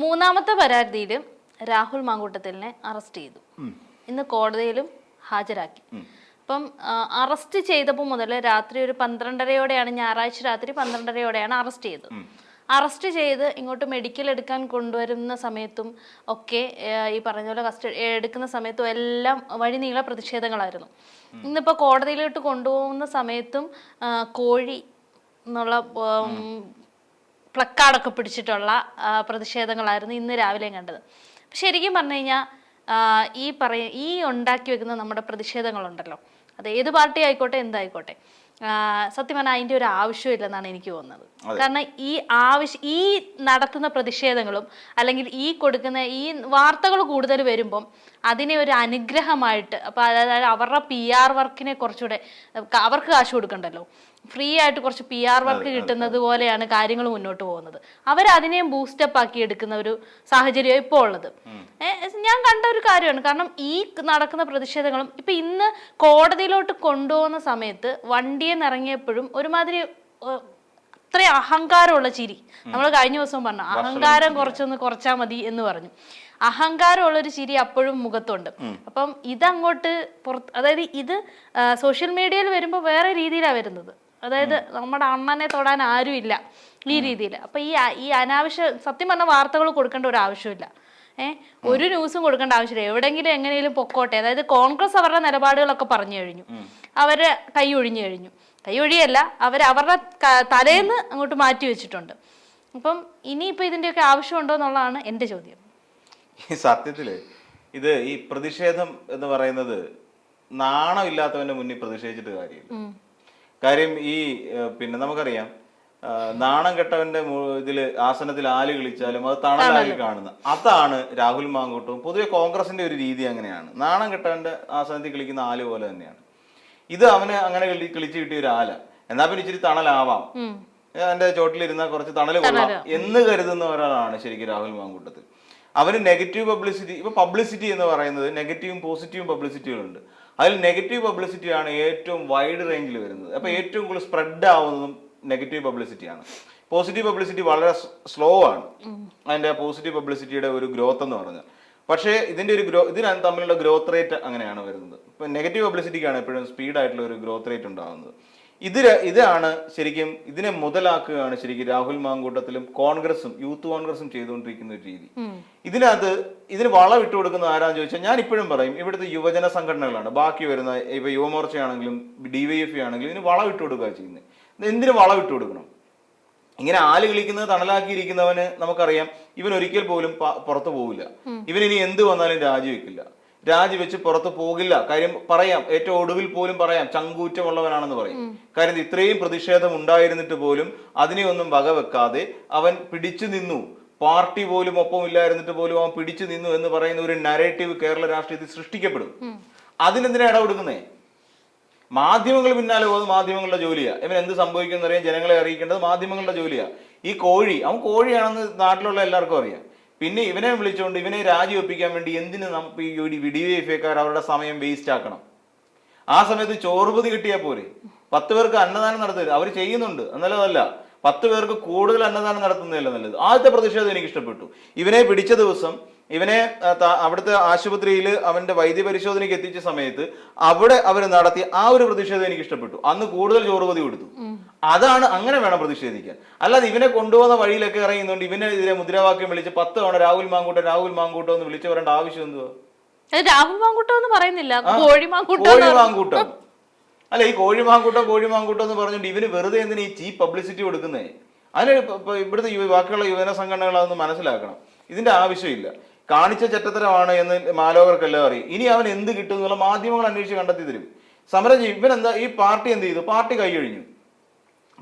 മൂന്നാമത്തെ പരാതിയിൽ രാഹുൽ മാങ്കൂട്ടത്തിലിനെ അറസ്റ്റ് ചെയ്തു. ഇന്ന് കോടതിയിലും ഹാജരാക്കി. അപ്പം അറസ്റ്റ് ചെയ്തപ്പോൾ മുതൽ രാത്രി ഒരു പന്ത്രണ്ടരയോടെയാണ് ഞായറാഴ്ച രാത്രി പന്ത്രണ്ടരയോടെയാണ് അറസ്റ്റ് ചെയ്തത്. അറസ്റ്റ് ചെയ്ത് ഇങ്ങോട്ട് മെഡിക്കൽ എടുക്കാൻ കൊണ്ടുവരുന്ന സമയത്തും ഒക്കെ ഈ പറഞ്ഞ പോലെ കസ്റ്റഡി എടുക്കുന്ന സമയത്തും എല്ലാം വഴി നീള പ്രതിഷേധങ്ങളായിരുന്നു ഇന്നിപ്പോൾ കോടതിയിലോട്ട് കൊണ്ടുപോകുന്ന സമയത്തും കോഴി എന്നുള്ള പ്ലക്കാർഡൊക്കെ പിടിച്ചിട്ടുള്ള പ്രതിഷേധങ്ങളായിരുന്നു ഇന്ന് രാവിലെ കണ്ടത്. ശരിക്കും പറഞ്ഞു കഴിഞ്ഞാൽ ഈ പറയ ഈ ഉണ്ടാക്കി വെക്കുന്ന നമ്മുടെ പ്രതിഷേധങ്ങളുണ്ടല്ലോ. അത് ഏത് പാർട്ടി ആയിക്കോട്ടെ എന്തായിക്കോട്ടെ. സത്യം പറഞ്ഞാൽ അതിന്റെ ഒരു ആവശ്യമില്ലെന്നാണ് എനിക്ക് തോന്നുന്നത്. കാരണം ഈ ആവശ്യ ഈ നടത്തുന്ന പ്രതിഷേധങ്ങളും അല്ലെങ്കിൽ ഈ കൊടുക്കുന്ന ഈ വാർത്തകൾ കൂടുതൽ വരുമ്പം അതിനെ ഒരു അനുഗ്രഹമായിട്ട് അപ്പോൾ അതായത് അവരുടെ പി ആർ വർക്കിനെ കുറച്ചുകൂടെ അവർക്ക് കാശ് കൊടുക്കണ്ടല്ലോ. ഫ്രീ ആയിട്ട് കുറച്ച് പി ആർ വർക്ക് കിട്ടുന്നത് പോലെയാണ് കാര്യങ്ങൾ മുന്നോട്ട് പോകുന്നത്. അവർ അതിനെയും ബൂസ്റ്റപ്പ് ആക്കി എടുക്കുന്ന ഒരു സാഹചര്യം ഇപ്പോൾ ഉള്ളത്. ഞാൻ കണ്ട ഒരു കാര്യമാണ്. കാരണം ഈ നടക്കുന്ന പ്രതിഷേധങ്ങളും ഇപ്പൊ ഇന്ന് കോടതിയിലോട്ട് കൊണ്ടുപോകുന്ന സമയത്ത് വണ്ടിയിൽ നിന്ന് ഇറങ്ങിയപ്പോഴും ഒരുമാതിരി അത്രയും അഹങ്കാരമുള്ള ചിരി. നമ്മൾ കഴിഞ്ഞ ദിവസം പറഞ്ഞു അഹങ്കാരം കുറച്ചൊന്ന് കുറച്ചാൽ മതി എന്ന് പറഞ്ഞു. അഹങ്കാരമുള്ളൊരു ചിരി അപ്പോഴും മുഖത്തുണ്ട്. അപ്പം ഇതങ്ങോട്ട് പുറത്ത് അതായത് ഇത് സോഷ്യൽ മീഡിയയിൽ വരുമ്പോൾ വേറെ രീതിയിലാണ് വരുന്നത്. അതായത് നമ്മുടെ അണ്ണനെ തൊടാൻ ആരുമില്ല ഈ രീതിയിൽ അപ്പൊ ഈ ഈ അനാവശ്യ സത്യം പറഞ്ഞ വാർത്തകൾ കൊടുക്കേണ്ട ഒരു ആവശ്യമില്ല. ഏഹ് ഒരു ന്യൂസും കൊടുക്കേണ്ട ആവശ്യമില്ല. എവിടെങ്കിലും എങ്ങനെയും പൊക്കോട്ടെ. അതായത് കോൺഗ്രസ് അവരുടെ നിലപാടുകളൊക്കെ പറഞ്ഞു കഴിഞ്ഞു. അവർ കൈ ഒഴിഞ്ഞു കഴിഞ്ഞു. കൈ ഒഴിയല്ല അവർ അവരുടെ തലേന്ന് അങ്ങോട്ട് മാറ്റി വെച്ചിട്ടുണ്ട്. അപ്പം ഇനിയിപ്പോ ഇതിന്റെയൊക്കെ ആവശ്യമുണ്ടോ എന്നുള്ളതാണ് എന്റെ ചോദ്യം. ഈ സത്യത്തിൽ ഇത് ഈ പ്രതിഷേധം എന്ന് പറയുന്നത് നാണമില്ലാത്തവന്റെ മുന്നിൽ പ്രതിഷേധിച്ചിട്ട് കാര്യമില്ല. കാര്യം ഈ പിന്നെ നമുക്കറിയാം നാണം കെട്ടവന്റെ ഇതിൽ ആസനത്തിൽ ആൽ കളിച്ചാലും അത് തണലായി കാണുന്ന. അതാണ് രാഹുൽ മാങ്കൂട്ടും പൊതുവെ കോൺഗ്രസിന്റെ ഒരു രീതി അങ്ങനെയാണ്. നാണം കെട്ടവന്റെ ആസനത്തിൽ കളിക്കുന്ന ആൽ പോലെ തന്നെയാണ്. ഇത് അവന് അങ്ങനെ കളി കളിച്ച് കിട്ടിയ ഒരു ആല. എന്നാ പിന്നെ ഇച്ചിരി തണലാവാം. എന്റെ ചോട്ടിലിരുന്ന കുറച്ച് തണൽ കൊള്ളാം എന്ന് കരുതുന്ന ഒരാളാണ് ശരിക്കും രാഹുൽ മാങ്കൂട്ടത്തിൽ. അവന് നെഗറ്റീവ് പബ്ലിസിറ്റി ഇപ്പൊ പബ്ലിസിറ്റി എന്ന് പറയുന്നത് നെഗറ്റീവും പോസിറ്റീവും പബ്ലിസിറ്റികളുണ്ട്. അതിൽ നെഗറ്റീവ് പബ്ലിസിറ്റിയാണ് ഏറ്റവും വൈഡ് റേഞ്ചിൽ വരുന്നത്. അപ്പൊ ഏറ്റവും കൂടുതൽ സ്പ്രെഡ് ആവുന്നതും നെഗറ്റീവ് പബ്ലിസിറ്റിയാണ് പോസിറ്റീവ് പബ്ലിസിറ്റി വളരെ സ്ലോ ആണ്. അതിന്റെ പോസിറ്റീവ് പബ്ലിസിറ്റിയുടെ ഒരു ഗ്രോത്ത് എന്ന് പറഞ്ഞാൽ. പക്ഷേ ഇതിന്റെ ഒരു ഗ്രോ ഇതിന് തമ്മിലുള്ള ഗ്രോത്ത് റേറ്റ് അങ്ങനെയാണ് വരുന്നത്. ഇപ്പൊ നെഗറ്റീവ് പബ്ലിസിറ്റിക്കാണ് എപ്പോഴും സ്പീഡായിട്ടുള്ള ഒരു ഗ്രോത്ത് റേറ്റ് ഉണ്ടാകുന്നത് ഇത് ഇതാണ് ശരിക്കും ഇതിനെ മുതലാക്കുകയാണ് ശരിക്കും രാഹുൽ മാങ്കൂട്ടത്തിലും കോൺഗ്രസും യൂത്ത് കോൺഗ്രസും ചെയ്തുകൊണ്ടിരിക്കുന്ന ഒരു രീതി. ഇതിനകത്ത് ഇതിന് വളവിട്ട് കൊടുക്കുന്ന ആരാന്ന് ചോദിച്ചാൽ ഞാൻ ഇപ്പോഴും പറയും ഇവിടുത്തെ യുവജന സംഘടനകളാണ്. ബാക്കി വരുന്ന ഇപ്പൊ യുവമോർച്ചയാണെങ്കിലും ഡിവൈഎഫ് ആണെങ്കിലും ഇതിന് വളവിട്ട് കൊടുക്കുക ചെയ്യുന്നത് എന്തിനു വളവിട്ട് കൊടുക്കണം? ഇങ്ങനെ ആൽ കളിക്കുന്നത് തണലാക്കിയിരിക്കുന്നവന് നമുക്കറിയാം ഇവൻ ഒരിക്കൽ പോലും പുറത്തു പോവില്ല. ഇവൻ ഇനി എന്ത് വന്നാലും രാജിവെക്കില്ല. രാജിവെച്ച് പുറത്ത് പോകില്ല. കാര്യം പറയാം ഏറ്റവും ഒടുവിൽ പോലും പറയാം ചങ്കൂറ്റമുള്ളവനാണെന്ന് പറയും. കാര്യം ഇത്രയും പ്രതിഷേധം ഉണ്ടായിരുന്നിട്ട് പോലും അതിനെ ഒന്നും വകവെക്കാതെ അവൻ പിടിച്ചു നിന്നു. പാർട്ടി പോലും ഒപ്പം ഇല്ലായിരുന്നിട്ട് പോലും അവൻ പിടിച്ചു നിന്നു എന്ന് പറയുന്ന ഒരു നരേറ്റീവ് കേരള രാഷ്ട്രീയത്തിൽ സൃഷ്ടിക്കപ്പെടും. അതിനെന്തിനാ ഇടപെടുക്കുന്നേ മാധ്യമങ്ങൾ പിന്നാലെ പോകുന്നത് മാധ്യമങ്ങളുടെ ജോലിയാ. ഇവൻ എന്ത് സംഭവിക്കുന്നറിയാം ജനങ്ങളെ അറിയിക്കേണ്ടത് മാധ്യമങ്ങളുടെ ജോലിയാ. ഈ കോഴി അവൻ കോഴിയാണെന്ന് നാട്ടിലുള്ള എല്ലാവർക്കും അറിയാം. പിന്നെ ഇവനെ വിളിച്ചുകൊണ്ട് ഇവനെ രാജിവെപ്പിക്കാൻ വേണ്ടി എന്തിന് നമുക്ക് ഈ ഒരു ഡിവൈഎഫ്ഐക്കാർ അവരുടെ സമയം വേസ്റ്റ് ആക്കണം? ആ സമയത്ത് ചോറുപതി കിട്ടിയാൽ പോരെ. പത്ത് പേർക്ക് അന്നദാനം നടത്തരുത്. അവർ ചെയ്യുന്നുണ്ട്. എന്നല്ലതല്ല പത്ത് പേർക്ക് കൂടുതൽ അന്നദാനം നടത്തുന്നതല്ല നല്ലത്. ആദ്യത്തെ പ്രതിഷേധം എനിക്ക് ഇഷ്ടപ്പെട്ടു. ഇവനെ പിടിച്ച ദിവസം ഇവനെ അവിടുത്തെ ആശുപത്രിയിൽ അവന്റെ വൈദ്യ പരിശോധനയ്ക്ക് എത്തിച്ച സമയത്ത് അവിടെ അവർ നടത്തിയ ആ ഒരു പ്രതിഷേധം എനിക്ക് ഇഷ്ടപ്പെട്ടു. അന്ന് കൂടുതൽ ചോറുപതി കൊടുത്തു. അതാണ് അങ്ങനെ വേണം പ്രതിഷേധിക്കാൻ. അല്ലാതെ ഇവനെ കൊണ്ടുപോകുന്ന വഴിയിലൊക്കെ ഇറങ്ങുന്നുണ്ട് ഇവനെതിരെ മുദ്രാവാക്യം വിളിച്ച് പത്ത് തവണ രാഹുൽ മാങ്കൂട്ടോ രാഹുൽ മാങ്കൂട്ടോ എന്ന് വിളിച്ചു വരേണ്ട ആവശ്യം എന്തുവാ? രാഹുൽ മാങ്കൂട്ടം എന്ന് പറയുന്നില്ല. കോഴി മാങ്കൂട്ടം കോഴി എന്ന് പറ- മാങ്കൂട്ടം അല്ല ഈ കോഴിമാങ്കൂട്ടം കോഴിമാങ്കൂട്ടം എന്ന് പറഞ്ഞിട്ട് ഇവന് വെറുതെ എന്തിനാ ഈ ചീപ്പ് പബ്ലിസിറ്റി കൊടുക്കുന്നേ? അതിന് ഇവിടുത്തെ ബാക്കിയുള്ള യുവജന സംഘടനകൾ അതൊന്ന് മനസ്സിലാക്കണം. ഇതിന്റെ ആവശ്യമില്ല. കാണിച്ച ചെറ്റത്തരമാണ് എന്ന് മാലോകർക്കെല്ലാം അറിയും. ഇനി അവൻ എന്ത് കിട്ടും എന്നുള്ള മാധ്യമങ്ങൾ അന്വേഷിച്ച് കണ്ടെത്തി തരും. സമരം ചെയ്യും ഇവൻ എന്താ ഈ പാർട്ടി എന്ത് ചെയ്തു? പാർട്ടി കൈയൊഴിഞ്ഞു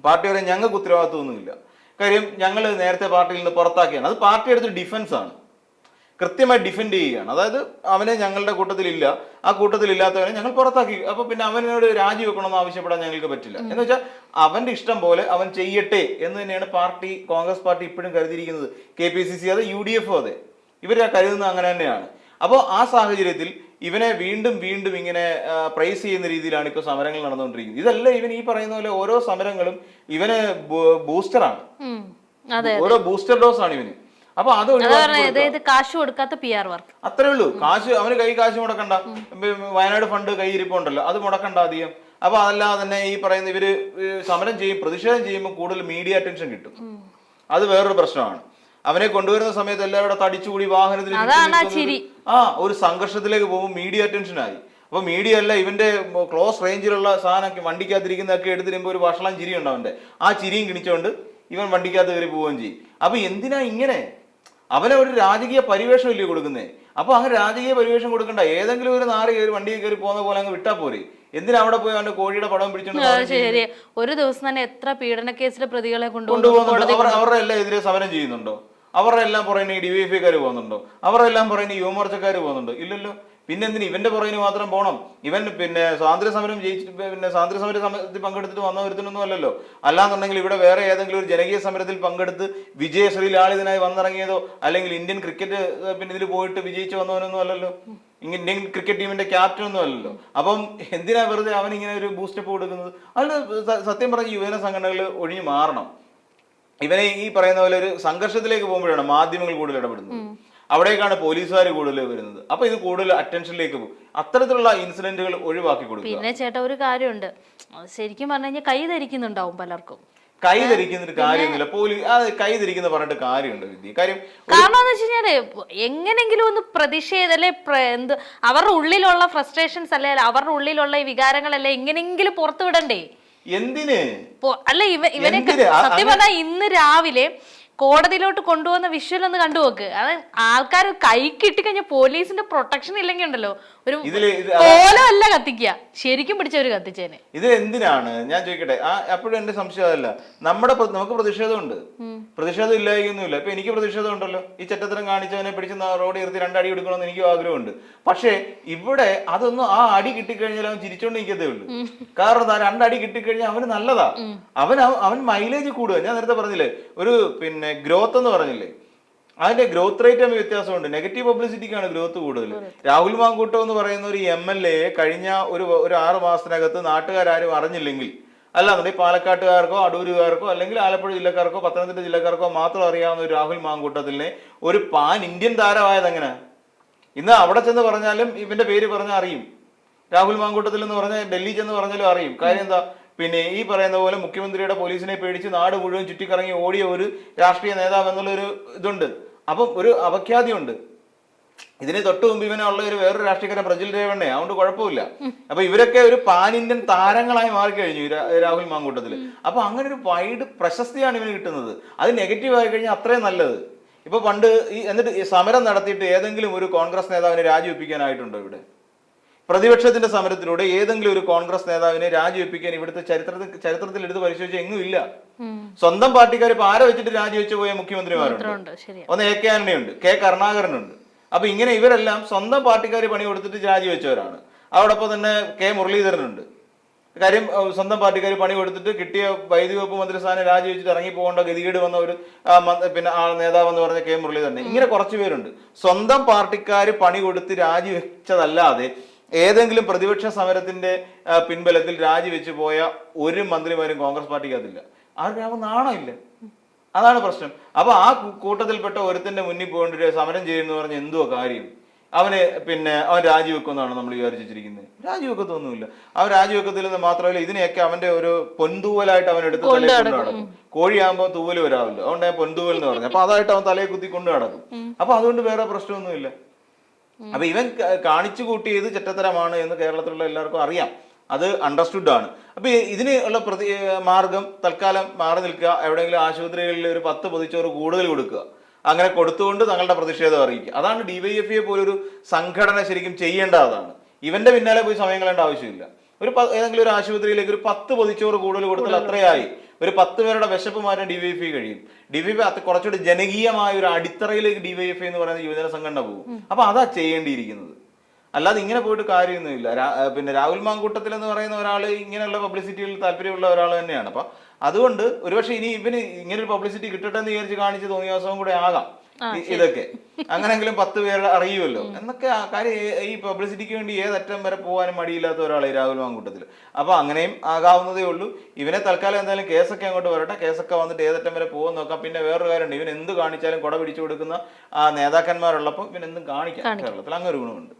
പാർട്ടി വരെ ഞങ്ങൾക്ക് ഉത്തരവാദിത്വമൊന്നുമില്ല. കാര്യം ഞങ്ങൾ നേരത്തെ പാർട്ടിയിൽ നിന്ന് പുറത്താക്കിയാണ്. അത് പാർട്ടി എടുത്ത് ഡിഫൻസ് ആണ്. കൃത്യമായി ഡിഫെൻഡ് ചെയ്യുകയാണ്. അതായത് അവനെ ഞങ്ങളുടെ കൂട്ടത്തിലില്ല. ആ കൂട്ടത്തിലില്ലാത്തവനെ ഞങ്ങൾ പുറത്താക്കി. അപ്പൊ പിന്നെ അവനോട് രാജി വെക്കണമെന്ന് ആവശ്യപ്പെടാൻ ഞങ്ങൾക്ക് പറ്റില്ല. എന്ന് വെച്ചാൽ അവന്റെ ഇഷ്ടം പോലെ അവൻ ചെയ്യട്ടെ എന്ന് തന്നെയാണ് പാർട്ടി കോൺഗ്രസ് പാർട്ടി ഇപ്പോഴും കരുതിയിരിക്കുന്നത്. കെ പി സി സി അതെ യു ഡി എഫ് അതെ. ഇവർ കരുതുന്നത് അങ്ങനെ തന്നെയാണ്. അപ്പോൾ ആ സാഹചര്യത്തിൽ ഇവനെ വീണ്ടും വീണ്ടും ഇങ്ങനെ പ്രൈസ് ചെയ്യുന്ന രീതിയിലാണ് ഇപ്പോൾ സമരങ്ങൾ നടന്നുകൊണ്ടിരിക്കുന്നത്. ഇതല്ല ഇവൻ ഈ പറയുന്ന പോലെ ഓരോ സമരങ്ങളും ഇവന് ബൂസ്റ്ററാണ് ഓരോ ബൂസ്റ്റർ ഡോസ് ആണ് ഇവന്. അപ്പൊ അത്. അതായത് കാശ് കൊടുക്കാത്ത പി ആർ വർക്ക് അത്രേ ഉള്ളൂ. കാശ് അവന് കൈ കാശ് മുടക്കണ്ട. വയനാട് ഫണ്ട് കൈ ഇരിപ്പുണ്ടല്ലോ അത് മുടക്കണ്ട അധികം. അപ്പൊ അതല്ലാതെ തന്നെ ഈ പറയുന്ന ഇവർ സമരം ചെയ്യും പ്രതിഷേധം ചെയ്യുമ്പോൾ കൂടുതൽ മീഡിയ അറ്റൻഷൻ കിട്ടും. അത് വേറൊരു പ്രശ്നമാണ്. അവനെ കൊണ്ടുവരുന്ന സമയത്ത് എല്ലാവരും തടിച്ചുകൂടി വാഹനത്തിൽ. ആ ഒരു സംഘർഷത്തിലേക്ക് പോകുമ്പോൾ മീഡിയ അറ്റൻഷൻ ആയി. അപ്പൊ മീഡിയ അല്ല ഇവന്റെ ക്ലോസ് റേഞ്ചിലുള്ള സാധനം വണ്ടിക്കകത്തിരിക്കുന്നതൊക്കെ എടുത്തിരുമ്പോൾ ഒരു വഷളം ചിരി ഉണ്ട് അവന്റെ. ആ ചിരിയും കിണിച്ചോണ്ട് ഇവൻ വണ്ടിക്കകത്ത് കയറി പോവുകയും ചെയ്യും. അപ്പൊ എന്തിനാ ഇങ്ങനെ? അവനെ ഒരു രാജകീയ പരിവേഷം ഇല്ലേ കൊടുക്കുന്നേ? അപ്പൊ അങ്ങനെ രാജകീയ പരിവേഷം കൊടുക്കണ്ട. ഏതെങ്കിലും ഒരു നാറി കയറി വണ്ടി കയറി പോകുന്ന പോലെ അങ്ങ് വിട്ടാ പോരെ. എന്തിനാ അവിടെ പോയി അവന്റെ കോഴിയുടെ പടം പിടിച്ചോണ്ട് ശരി. ഒരു ദിവസം തന്നെ എത്ര പീഡന കേസിലെ പ്രതികളെ കൊണ്ടുപോകുന്നു കൊണ്ടുപോകുന്നുണ്ടോ. അവർ അവരുടെ എല്ലാം എതിരെ സമരം ചെയ്യുന്നുണ്ടോ? അവരുടെ എല്ലാം പുറകെ ഈ കാര് പോകുന്നുണ്ടോ? അവരുടെ എല്ലാം പുറകെ യുവമോർച്ചക്കാർ പോകുന്നുണ്ടോ? ഇല്ലല്ലോ. പിന്നെ എന്തിന് ഇവന്റെ പുറകിന് മാത്രം പോകണം ഇവൻ പിന്നെ സ്വാതന്ത്ര്യ സമരം ജയിച്ചിട്ട് പിന്നെ സ്വാതന്ത്ര്യ സമര സമരത്തിൽ പങ്കെടുത്തിട്ട് വന്ന ഒരുത്തിനൊന്നും അല്ലല്ലോ. അല്ലാന്നുണ്ടെങ്കിൽ ഇവിടെ വേറെ ഏതെങ്കിലും ഒരു ജനകീയ സമരത്തിൽ പങ്കെടുത്ത് വിജയശ്രീ ലാളിതനായി വന്നിറങ്ങിയതോ അല്ലെങ്കിൽ ഇന്ത്യൻ ക്രിക്കറ്റ് പിന്നെ ഇതിൽ പോയിട്ട് വിജയിച്ചു വന്നവനൊന്നും അല്ലല്ലോ. ഇന്ത്യൻ ക്രിക്കറ്റ് ടീമിന്റെ ക്യാപ്റ്റൻ ഒന്നും അല്ലല്ലോ. അപ്പം എന്തിനാ വെറുതെ അവൻ ഇങ്ങനെ ഒരു ബൂസ്റ്റപ്പ് കൊടുക്കുന്നത്? അതിൽ സ- സത്യം പറഞ്ഞ യുവജന സംഘടനകൾ ഒഴിഞ്ഞു മാറണം. ഇവനെ ഈ പറയുന്ന പോലെ ഒരു സംഘർഷത്തിലേക്ക് പോകുമ്പോഴാണ് മാധ്യമങ്ങൾ കൂടുതൽ ഇടപെടുന്നത്. അവിടേക്കാണ് പോലീസുകാർ കൂടുതൽ വരുന്നത്. അപ്പൊ ഇത് കൂടുതൽ അറ്റൻഷനിലേക്ക് പോകും. അത്തരത്തിലുള്ള ഇൻസിഡന്റുകൾ ഒഴിവാക്കി കൊടുക്കും പിന്നെ ചേട്ടാ ഒരു കാര്യമുണ്ട്. ശരിക്കും പറഞ്ഞു കഴിഞ്ഞാൽ കൈ ധരിക്കുന്നുണ്ടാവും പലർക്കും. കൈ ധരിക്കുന്നൊരു കാര്യമൊന്നുമില്ല. പോലീസ് അത് കൈ ധരിക്കുന്ന പറഞ്ഞിട്ട് കാര്യമുണ്ട് വിദ്യ. കാര്യം കാരണം എന്ന് വെച്ച് കഴിഞ്ഞാൽ എങ്ങനെങ്കിലും ഒന്ന് പ്രതിഷേധം അല്ലെ എന്ത് അവരുടെ ഉള്ളിലുള്ള ഫ്രസ്ട്രേഷൻസ് അല്ലെ അവരുടെ ഉള്ളിലുള്ള ഈ വികാരങ്ങളല്ലേ എങ്ങനെങ്കിലും പുറത്തുവിടണ്ടേ? എന്തിന്? അല്ല ഇവ ഇവനെ സത്യം പറഞ്ഞാൽ ഇന്ന് രാവിലെ കോടതിയിലോട്ട് കൊണ്ടുവന്ന വിഷ്വൽ ഒന്ന് കണ്ടുപോക്ക് അത് ആൾക്കാർ കൈ കിട്ടിക്കഴിഞ്ഞാൽ പോലീസിന്റെ പ്രൊട്ടക്ഷൻ ഇല്ലെങ്കിൽ ഉണ്ടല്ലോ. ഒരു കോലമല്ല കത്തിക്കുക. ശരിക്കും പിടിച്ചവര് കത്തിച്ചേനെ. ഇത് എന്തിനാണ്? ഞാൻ ചോദിക്കട്ടെ. ആ അപ്പോഴും എന്റെ സംശയം അതല്ല. നമ്മുടെ നമുക്ക് പ്രതിഷേധമുണ്ട്. പ്രതിഷേധം ഇല്ലായിരിക്കുന്നില്ല. ഇപ്പൊ എനിക്ക് പ്രതിഷേധം ഉണ്ടല്ലോ. ഈ ചട്ടത്തരം കാണിച്ചവനെ പിടിച്ച് റോഡ് നിർത്തി രണ്ടടി എടുക്കണമെന്ന് എനിക്കും ആഗ്രഹമുണ്ട്. പക്ഷേ ഇവിടെ അതൊന്നും ആ അടി കിട്ടിക്കഴിഞ്ഞാൽ അവൻ ചിരിച്ചോണ്ട് നിൽക്കത്തേ ഉള്ളൂ. കാരണം രണ്ടടി കിട്ടിക്കഴിഞ്ഞാൽ അവന് നല്ലതാ. അവൻ- അവൻ മൈലേജ് കൂടുക. ഞാൻ നേരത്തെ പറഞ്ഞില്ലേ? ഒരു പിന്നെ ഗ്രോത്ത് എന്ന് പറഞ്ഞില്ലേ? അതിന്റെ ഗ്രോത്ത് റേറ്റ് തമ്മിൽ വ്യത്യാസമുണ്ട്. നെഗറ്റീവ് പബ്ലിസിറ്റിക്കാണ് ഗ്രോത്ത് കൂടുതൽ. രാഹുൽ മാങ്കൂട്ടോ എന്ന് പറയുന്ന ഒരു എം എൽ എ കഴിഞ്ഞ ഒരു ഒരു ആറ് മാസത്തിനകത്ത് നാട്ടുകാരും അറിഞ്ഞില്ലെങ്കിൽ അല്ലാന്നുണ്ടെങ്കിൽ പാലക്കാട്ടുകാർക്കോ അടൂരുകാർക്കോ അല്ലെങ്കിൽ ആലപ്പുഴ ജില്ലക്കാർക്കോ പത്തനംതിട്ട ജില്ലക്കാർക്കോ മാത്രം അറിയാവുന്ന ഒരു രാഹുൽ മാങ്കൂട്ടത്തിനെ ഒരു പാൻ ഇന്ത്യൻ താരമായത് എങ്ങനെ ഇന്ന് അവിടെ ചെന്ന് പറഞ്ഞാലും ഇവന്റെ പേര് പറഞ്ഞാൽ അറിയും. രാഹുൽ മാങ്കൂട്ടത്തിൽ എന്ന് പറഞ്ഞാൽ ഡൽഹി ചെന്ന് പറഞ്ഞാലും അറിയും. കാര്യം എന്താ? പിന്നെ ഈ പറയുന്ന പോലെ മുഖ്യമന്ത്രിയുടെ പോലീസിനെ പേടിച്ച് നാട് മുഴുവൻ ചുറ്റിക്കറങ്ങി ഓടിയ ഒരു രാഷ്ട്രീയ നേതാവ് എന്നുള്ളൊരു ഇതുണ്ട്. അപ്പം ഒരു അപഖ്യാതിയുണ്ട്. ഇതിന് തൊട്ട് മുമ്പ് ഉള്ള ഒരു വേറൊരു രാഷ്ട്രീയക്കാരൻ പ്രജിൽ രേവണ്ണ. അതുകൊണ്ട് കുഴപ്പമില്ല. അപ്പൊ ഇവരൊക്കെ ഒരു പാൻ ഇന്ത്യൻ താരങ്ങളായി മാറിക്കഴിഞ്ഞു രാഹുൽ മാങ്കൂട്ടത്തിൽ അപ്പൊ അങ്ങനെ ഒരു വൈഡ് പ്രശസ്തിയാണ് ഇവന് കിട്ടുന്നത്. അത് നെഗറ്റീവ് ആയി കഴിഞ്ഞാൽ അത്രയും നല്ലത്. ഇപ്പൊ പണ്ട് ഈ എന്നിട്ട് സമരം നടത്തിയിട്ട് ഏതെങ്കിലും ഒരു കോൺഗ്രസ് നേതാവിനെ രാജിവെപ്പിക്കാനായിട്ടുണ്ടോ ഇവിടെ? പ്രതിപക്ഷത്തിന്റെ സമരത്തിലൂടെ ഏതെങ്കിലും ഒരു കോൺഗ്രസ് നേതാവിനെ രാജിവെപ്പിക്കാൻ ഇവിടുത്തെ ചരിത്രത്തിൽ ചരിത്രത്തിൽ എടുത്ത് പരിശോധിച്ച എങ്ങും ഇല്ല. സ്വന്തം പാർട്ടിക്കാർ ഇപ്പൊ ആരെ വെച്ചിട്ട് രാജിവെച്ച് പോയ മുഖ്യമന്ത്രിമാരുണ്ട്? ഒന്ന് എ കെ ആന്റണിയുണ്ട് കെ കരുണാകരനുണ്ട്. അപ്പൊ ഇങ്ങനെ ഇവരെല്ലാം സ്വന്തം പാർട്ടിക്കാർ പണി കൊടുത്തിട്ട് രാജിവെച്ചവരാണ്. അതോടൊപ്പം തന്നെ കെ മുരളീധരനുണ്ട്. കാര്യം സ്വന്തം പാർട്ടിക്കാർ പണി കൊടുത്തിട്ട് കിട്ടിയ വൈദ്യുതി വകുപ്പ് മന്ത്രിസ്ഥാനം രാജിവെച്ചിട്ട് ഇറങ്ങി പോകേണ്ട ഗതികേട് വന്ന ഒരു പിന്നെ ആ നേതാവ് എന്ന് പറഞ്ഞ കെ മുരളീധരൻ. ഇങ്ങനെ കുറച്ച് പേരുണ്ട്. സ്വന്തം പാർട്ടിക്കാർ പണി കൊടുത്ത് രാജിവെച്ചതല്ലാതെ ഏതെങ്കിലും പ്രതിപക്ഷ സമരത്തിന്റെ പിൻബലത്തിൽ രാജിവെച്ച് പോയ ഒരു മന്ത്രിമാരും കോൺഗ്രസ് പാർട്ടിക്ക് അതില്ല ആർക്കും നാണമില്ല അതാണ് പ്രശ്നം. അപ്പൊ ആ കൂട്ടത്തിൽപ്പെട്ട ഒരുത്തിന്റെ മുന്നിൽ പോയിട്ട് സമരം ചെയ്യുന്നു പറഞ്ഞ എന്തോ കാര്യം? അവന് പിന്നെ അവൻ രാജിവെക്കുമെന്നാണ് നമ്മൾ വിചാരിച്ചിരിക്കുന്നത്. രാജിവെക്കത്തൊന്നുമില്ല. അവൻ രാജിവെക്കത്തിൽ നിന്ന് മാത്രമല്ല ഇതിനെയൊക്കെ അവന്റെ ഒരു പൊന്തൂവലായിട്ട് അവൻ എടുത്ത് തലയിൽ കൊണ്ട് നടക്കും കോഴിയാകുമ്പോൾ തൂവൽ വരാമല്ലോ. അതുകൊണ്ട് ഞാൻ പൊൻതൂവൽ എന്ന് പറഞ്ഞു അപ്പൊ അതായിട്ട് അവൻ തലയെ കുത്തി കൊണ്ട് നടക്കും അപ്പൊ അതുകൊണ്ട് വേറെ പ്രശ്നമൊന്നുമില്ല. അപ്പൊ ഇവൻ കാണിച്ചു കൂട്ടിയത് ചെറ്റത്തരമാണ് എന്ന് കേരളത്തിലുള്ള എല്ലാവർക്കും അറിയാം. അത് അണ്ടർസ്റ്റുഡ് ആണ്. അപ്പൊ ഇതിന് ഉള്ള പ്രതി മാർഗം തൽക്കാലം മാറി നിൽക്കുക. എവിടെയെങ്കിലും ആശുപത്രികളിൽ ഒരു പത്ത് പൊതിച്ചോറ് കൂടുതൽ കൊടുക്കുക. അങ്ങനെ കൊടുത്തുകൊണ്ട് തങ്ങളുടെ പ്രതിഷേധം അറിയിക്കുക. അതാണ് ഡിവൈഎഫ്ഐയെ പോലൊരു സംഘടന ശരിക്കും ചെയ്യേണ്ടതാണ്. ഇവന്റെ പിന്നാലെ പോയി സമയങ്ങളേണ്ട കളയേണ്ട ആവശ്യമില്ല. ഒരു ഏതെങ്കിലും ഒരു ആശുപത്രിയിലേക്ക് ഒരു പത്ത് പൊതിച്ചോറ് കൂടുതൽ കൊടുത്താൽ അത്രയായി. ഒരു പത്ത് പേരുടെ വിശപ്പ് മാറ്റാൻ ഡിവൈഎഫ്ഐ കഴിയും. ഡിവൈഎഫ്ഐ അത് കുറച്ചുകൂടി ജനകീയമായ ഒരു അടിത്തറയിലേക്ക് ഡിവൈഎഫ്ഐ എന്ന് പറയുന്ന യുവജന സംഘടന പോകും. അപ്പൊ അതാ ചെയ്യേണ്ടിയിരിക്കുന്നത്. അല്ലാതെ ഇങ്ങനെ പോയിട്ട് കാര്യമൊന്നുമില്ല. പിന്നെ രാഹുൽ മാങ്കൂട്ടത്തിൽ എന്ന് പറയുന്ന ഒരാൾ ഇങ്ങനെയുള്ള പബ്ലിസിറ്റിയിൽ താല്പര്യമുള്ള ഒരാൾ തന്നെയാണ്. അപ്പൊ അതുകൊണ്ട് ഒരുപക്ഷെ ഇനി ഇവന് ഇങ്ങനെ ഒരു പബ്ലിസിറ്റി കിട്ടട്ടെ എന്ന് വിചാരിച്ച് കാണിച്ച് തോന്നിയ ദിവസവും കൂടെ ആകാം. ഇതൊക്കെ. അങ്ങനെങ്കിലും പത്ത് പേര് അറിയുമല്ലോ. എന്നൊക്കെ ആ കാര്യം ഈ- ഈ പബ്ലിസിറ്റിക്ക് വേണ്ടി ഏതറ്റം വരെ പോകാനും മടിയില്ലാത്ത ഒരാളെ രാഹുൽ മാങ്കൂട്ടത്തിൽ അപ്പൊ അങ്ങനെയും ആകാവുന്നതേ ഉള്ളൂ. ഇവനെ തൽക്കാലം എന്തായാലും കേസൊക്കെ അങ്ങോട്ട് വരട്ടെ. കേസൊക്കെ വന്നിട്ട് ഏതറ്റം വരെ പോകാൻ നോക്കാം. പിന്നെ വേറൊരു കാര്യമുണ്ട്. ഇവൻ എന്ത് കാണിച്ചാലും കൊട പിടിച്ചു കൊടുക്കുന്ന ആ നേതാക്കന്മാരുള്ളപ്പോൾ ഇവൻ എന്തും കാണിക്കാം. കേരളത്തിൽ അങ്ങനെ ഒരു ഗുണമുണ്ട്.